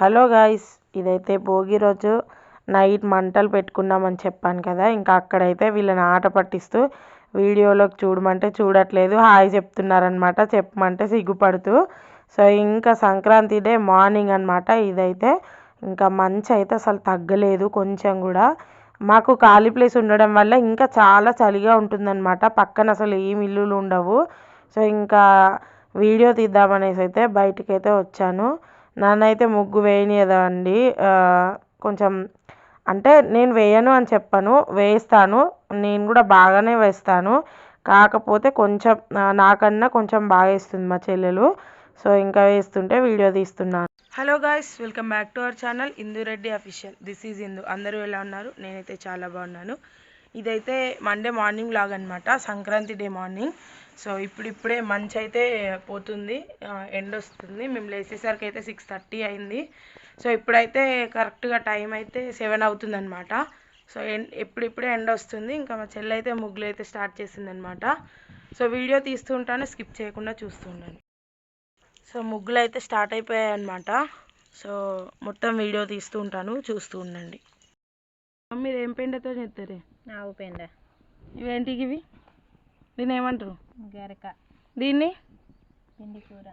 Hello guys ఇదైతే భోగి రోజు night మంటలు పెట్టుకున్నామని చెప్పాను కదా ఇంకా అక్కడైతే వీళ్ళని ఆట పట్టిస్తూ వీడియోలోకి చూడమంటే చూడట్లేదు హాయ్ చెప్తున్నారనమాట చెప్పమంటే సిగ్గుపడుతూ. సో ఇంకా సంక్రాంతి డే మార్నింగ్ అనమాట ఇదైతే ఇంకా మంచి అయితే అసలు తగ్గలేదు కొంచెం కూడా. మాకు ఖాళీ ప్లేస్ ఉండడం వల్ల ఇంకా చాలా చలిగా ఉంటుందన్నమాట పక్కన అసలు ఏం ఇల్లులు ఉండవు. సో ఇంకా వీడియో తీద్దామనేసి అయితే బయటకైతే వచ్చాను. నన్నైతే ముగ్గు వేయనీయదండి. కొంచెం అంటే నేను వేయను అని చెప్పను. వేస్తాను నేను కూడా బాగానే వేస్తాను. కాకపోతే కొంచెం నాకన్నా కొంచెం బాగా వేస్తుంది మా చెల్లెలు. సో ఇంకా వేస్తుంటే వీడియో తీస్తున్నాను. Hello guys welcome back to our channel. Indu Reddy official. This is Indu. అందరూ ఎలా ఉన్నారు? నేనైతే చాలా బాగున్నాను. ఇదైతే మండే మార్నింగ్ లాగ్ అనమాట సంక్రాంతి డే మార్నింగ్. సో ఇప్పుడు ఇప్పుడే మంచి అయితే పోతుంది ఎండ్ వస్తుంది. మేము లేచేసరికి అయితే సిక్స్ థర్టీ అయింది. సో ఇప్పుడైతే కరెక్ట్గా టైం అయితే సెవెన్ అవుతుందన్నమాట. సో ఎప్పుడిప్పుడే ఎండ్ వస్తుంది. ఇంకా మా చెల్లి అయితే ముగ్గులు అయితే స్టార్ట్ చేసిందనమాట సో వీడియో తీస్తుంటాను స్కిప్ చేయకుండా చూస్తుండండి. సో ముగ్గులు అయితే స్టార్ట్ అయిపోయాయి అనమాట సో మొత్తం వీడియో తీస్తూ ఉంటాను చూస్తూ ఉండండి. మీరు ఏం పెండతో చేస్తారు ఆవు పెండ. ఇవేంటికి ఇవి? దీన్ని ఏమంటారు గరక. దీన్ని? పిండి కూర.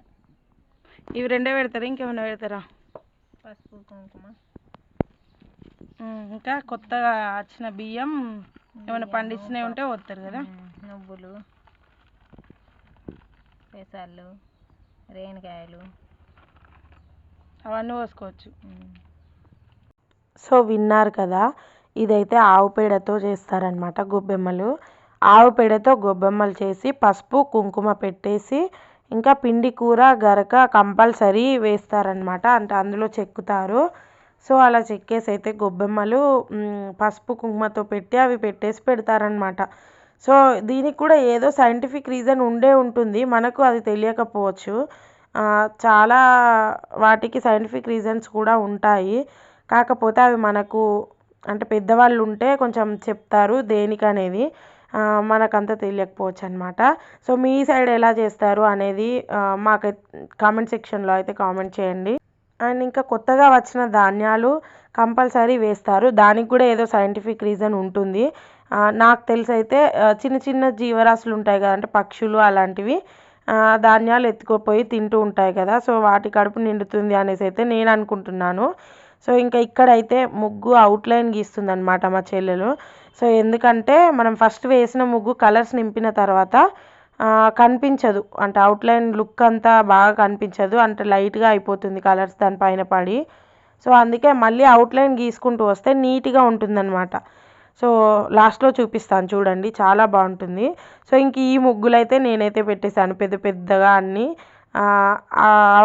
ఇవి రెండే పెడతారా? ఇంకేమైనా పెడతారా? పసుపు కుంకుమ. ఇంకా కొత్తగా వచ్చిన బియ్యం ఏమైనా పండించినవి ఉంటే పోతారు కదా? నువ్వులు పెసళ్ళు రేణికాయలు అవన్నీ పోసుకోవచ్చు. సో విన్నారు కదా ఇదైతే ఆవు పేడతో చేస్తారనమాట గొబ్బెమ్మలు. ఆవు పేడతో గొబ్బెమ్మలు చేసి పసుపు కుంకుమ పెట్టేసి ఇంకా పిండి కూర గరక కంపల్సరీ వేస్తారనమాట అంటే అందులో చెక్కుతారు. సో అలా చెక్కేసి అయితే గొబ్బెమ్మలు పసుపు కుంకుమతో పెట్టి అవి పెట్టేసి పెడతారనమాట సో దీనికి కూడా ఏదో సైంటిఫిక్ రీజన్ ఉండే ఉంటుంది. మనకు అది తెలియకపోవచ్చు. చాలా వాటికి సైంటిఫిక్ రీజన్స్ కూడా ఉంటాయి. కాకపోతే అవి మనకు అంటే పెద్దవాళ్ళు ఉంటే కొంచెం చెప్తారు దేనికనేది. మనకంత తెలియకపోవచ్చు అనమాట సో మీ సైడ్ ఎలా చేస్తారు అనేది ఆ, మాకు కామెంట్ సెక్షన్లో అయితే కామెంట్ చేయండి. అండ్ ఇంకా కొత్తగా వచ్చిన ధాన్యాలు కంపల్సరీ వేస్తారు. దానికి కూడా ఏదో సైంటిఫిక్ రీజన్ ఉంటుంది. నాకు తెలిసి అయితే చిన్న చిన్న జీవరాశులు ఉంటాయి కదా అంటే పక్షులు అలాంటివి ధాన్యాలు ఎత్తుకుపోయి తింటూ ఉంటాయి కదా సో వాటి కడుపు నిండుతుంది అనేసి అయితే నేను అనుకుంటున్నాను. సో ఇంకా ఇక్కడైతే ముగ్గు అవుట్లైన్ గీస్తుంది అనమాట మా చెల్లెలు. సో ఎందుకంటే మనం ఫస్ట్ వేసిన ముగ్గు కలర్స్ నింపిన తర్వాత కనిపించదు. అంటే అవుట్లైన్ లుక్ అంతా బాగా కనిపించదు. అంటే లైట్గా అయిపోతుంది కలర్స్ దానిపైన పడి. సో అందుకే మళ్ళీ అవుట్లైన్ గీసుకుంటూ వస్తే నీట్గా ఉంటుందన్నమాట. సో లాస్ట్లో చూపిస్తాను చూడండి. చాలా బాగుంటుంది. సో ఇంక ఈ ముగ్గులు అయితే నేనైతే పెట్టేశాను. పెద్ద పెద్దగా అన్నీ.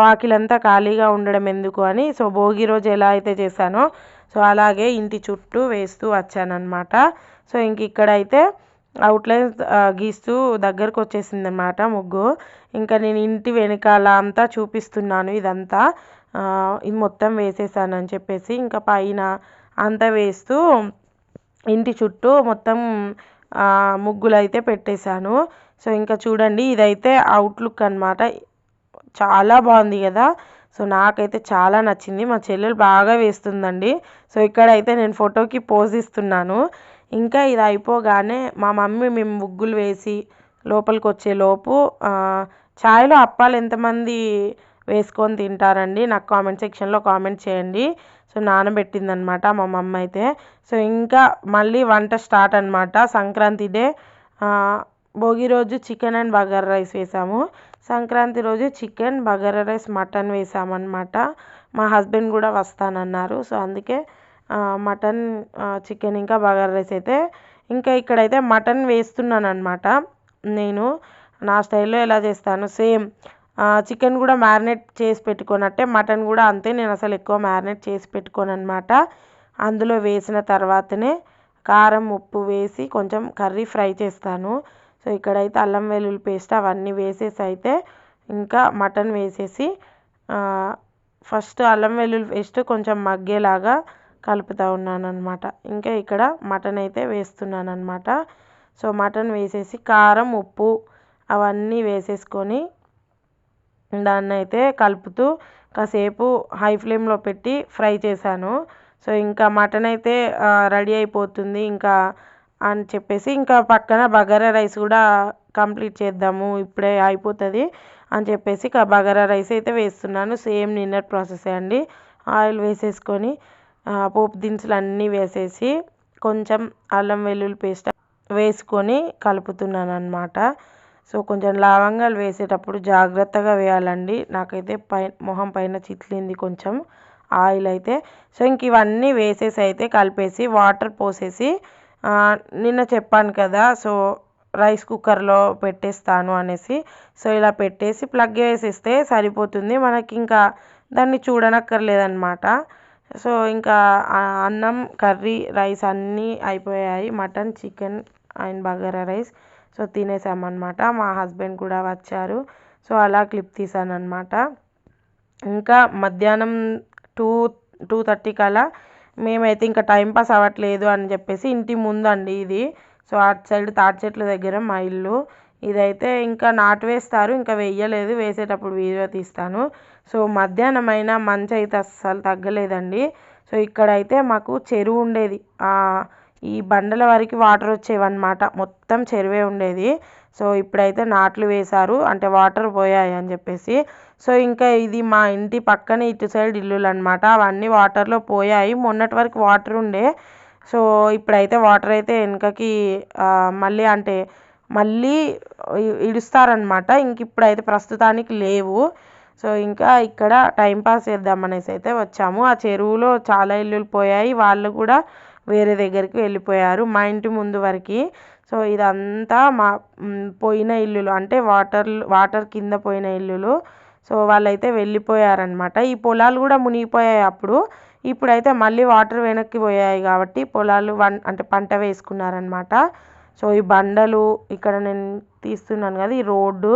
వాకిలంతా ఖాళీగా ఉండడం ఎందుకు అని. సో భోగి రోజు ఎలా అయితే చేశానో సో అలాగే ఇంటి చుట్టూ వేస్తూ వచ్చానమాట సో ఇంక ఇక్కడైతే అవుట్లైన్ గీస్తూ దగ్గరకు వచ్చేసింది అనమాట ముగ్గు. ఇంకా నేను ఇంటి వెనకాల అంతా చూపిస్తున్నాను ఇదంతా. ఇది మొత్తం వేసేసాను అని చెప్పేసి ఇంకా పైన అంతా వేస్తూ ఇంటి చుట్టూ మొత్తం ముగ్గులు అయితే పెట్టేశాను. సో ఇంకా చూడండి ఇదైతే అవుట్లుక్ అన్నమాట. చాలా బాగుంది కదా. సో నాకైతే చాలా నచ్చింది. మా చెల్లెలు బాగా వేస్తుందండి. సో ఇక్కడైతే నేను ఫోటోకి పోజ్ ఇస్తున్నాను. ఇంకా ఇది అయిపోగానే మా మమ్మీ మేము ముగ్గులు వేసి లోపలికి వచ్చేలోపు ఛాయ్లో చాయ్లో అప్పాలు ఎంతమంది వేసుకొని తింటారండి? నాకు కామెంట్ సెక్షన్లో కామెంట్ చేయండి. సో నానబెట్టిందనమాట మా మమ్మ అయితే. సో ఇంకా మళ్ళీ వంట స్టార్ట్ అనమాట. సంక్రాంతి డే భోగి రోజు చికెన్ అండ్ బగర్ రైస్ వేసాము. సంక్రాంతి రోజు చికెన్ బగారా రైస్ మటన్ వేసామన్నమాట. మా హస్బెండ్ కూడా వస్తానన్నారు. సో అందుకే మటన్ చికెన్ ఇంకా బగారా రైస్ అయితే ఇంకా ఇక్కడైతే మటన్ వేస్తున్నాను అనమాట నేను నా స్టైల్లో ఎలా చేస్తాను సేమ్ చికెన్ కూడా మ్యారినేట్ చేసి పెట్టుకున్నట్టే మటన్ కూడా అంతే నేను అసలు ఎక్కువ మ్యారినేట్ చేసి పెట్టుకోను అనమాట అందులో వేసిన తర్వాతనే కారం ఉప్పు వేసి కొంచెం కర్రీ ఫ్రై చేస్తాను. సో ఇక్కడైతే అల్లం వెల్లుల్లి పేస్ట్ అవన్నీ వేసేసి అయితే ఇంకా మటన్ వేసేసి ఫస్ట్ అల్లం వెల్లుల్లి పేస్ట్ కొంచెం మగ్గేలాగా కలుపుతూ ఉన్నాను అనమాట ఇంకా ఇక్కడ మటన్ అయితే వేస్తున్నాను అనమాట సో మటన్ వేసేసి కారం ఉప్పు అవన్నీ వేసేసుకొని దాన్ని అయితే కలుపుతూ కాసేపు హై ఫ్లేమ్లో పెట్టి ఫ్రై చేశాను. సో ఇంకా మటన్ అయితే రెడీ అయిపోతుంది. ఇంకా అని చెప్పేసి ఇంకా పక్కన బగారా రైస్ కూడా కంప్లీట్ చేద్దాము ఇప్పుడే అయిపోతుంది అని చెప్పేసి ఇక బగారా రైస్ అయితే వేస్తున్నాను. సేమ్ నిన్నటి ప్రాసెసే అండి. ఆయిల్ వేసేసుకొని పోపు దినుసులు అన్నీ వేసేసి కొంచెం అల్లం వెల్లుల్లి పేస్ట్ వేసుకొని కలుపుతున్నాను అనమాట సో కొంచెం లవంగాలు వేసేటప్పుడు జాగ్రత్తగా వేయాలండి. నాకైతే పై మొహం పైన చిట్లింది కొంచెం ఆయిల్ అయితే. సో ఇంక ఇవన్నీ వేసేసి అయితే కలిపేసి వాటర్ పోసేసి నిన్న చెప్పాను కదా సో రైస్ కుక్కర్లో పెట్టేస్తాను అనేసి. సో ఇలా పెట్టేసి ప్లగ్ వేసేస్తే సరిపోతుంది. మనకి ఇంకా దాన్ని చూడనక్కర్లేదన్నమాట. సో ఇంకా అన్నం కర్రీ రైస్ అన్నీ అయిపోయాయి. Mutton chicken and bagara rice. So తినేసామన్నమాట. మా హస్బెండ్ కూడా వచ్చారు. సో అలా క్లిప్ తీసాను అనమాట ఇంకా మధ్యాహ్నం టూ టూ థర్టీకి కల్లా మేమైతే ఇంకా టైం పాస్ అవ్వట్లేదు అని చెప్పేసి ఇంటి ముందండి ఇది. సో అటు సైడ్ తాటి చెట్ల దగ్గర మా ఇల్లు. ఇదైతే ఇంకా నాటు వేస్తారు ఇంకా వేయలేదు. వేసేటప్పుడు వీడియో తీస్తాను. సో మధ్యాహ్నం అయినా మంచి అయితే అస్సలు తగ్గలేదండి. సో ఇక్కడైతే మాకు చెరువు ఉండేది. ఈ బండల వరకు వాటర్ వచ్చేవన్నమాట. మొత్తం చెరువే ఉండేది. సో ఇప్పుడైతే నాట్లు వేశారు. అంటే వాటర్ పోయాయి అని చెప్పేసి. సో ఇంకా ఇది మా ఇంటి పక్కనే ఇటు సైడ్ ఇల్లులు అనమాట అవన్నీ వాటర్లో పోయాయి. మొన్నటి వరకు వాటర్ ఉండే. సో ఇప్పుడైతే వాటర్ అయితే వెనుకకి మళ్ళీ అంటే మళ్ళీ ఇడుస్తారనమాట ఇంక ఇప్పుడైతే ప్రస్తుతానికి లేవు. సో ఇంకా ఇక్కడ టైంపాస్ చేద్దామనేసి అయితే వచ్చాము. ఆ చెరువులో చాలా ఇల్లులు పోయాయి. వాళ్ళు కూడా వేరే దగ్గరికి వెళ్ళిపోయారు మా ఇంటి ముందు వరకు. సో ఇదంతా మా పోయిన ఇల్లులు. అంటే వాటర్ వాటర్ కింద పోయిన ఇల్లులు. సో వాళ్ళైతే వెళ్ళిపోయారనమాట ఈ పొలాలు కూడా మునిగిపోయాయి అప్పుడు. ఇప్పుడైతే మళ్ళీ వాటర్ వెనక్కి పోయాయి కాబట్టి పొలాలు వన్ అంటే పంట వేసుకున్నారనమాట సో ఈ బండలు ఇక్కడ నేను తీస్తున్నాను కదా ఈ రోడ్డు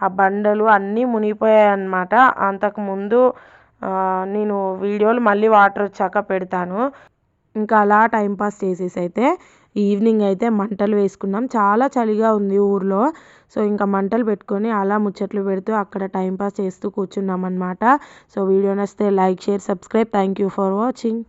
ఆ బండలు అన్నీ మునిగిపోయాయి అనమాట అంతకుముందు నేను వీడియోలు మళ్ళీ వాటర్ వచ్చాక పెడతాను. ఇంకా అలా టైంపాస్ చేసేసి అయితే ఈవినింగ్ అయితే మంటలు వేసుకున్నాం. చాలా చలిగా ఉంది ఊర్లో. సో ఇంకా మంటలు పెట్టుకొని అలా ముచ్చట్లు పెడుతూ అక్కడ టైంపాస్ చేస్తూ కూర్చున్నాం అనమాట సో వీడియో నచ్చితే like share subscribe thank you for watching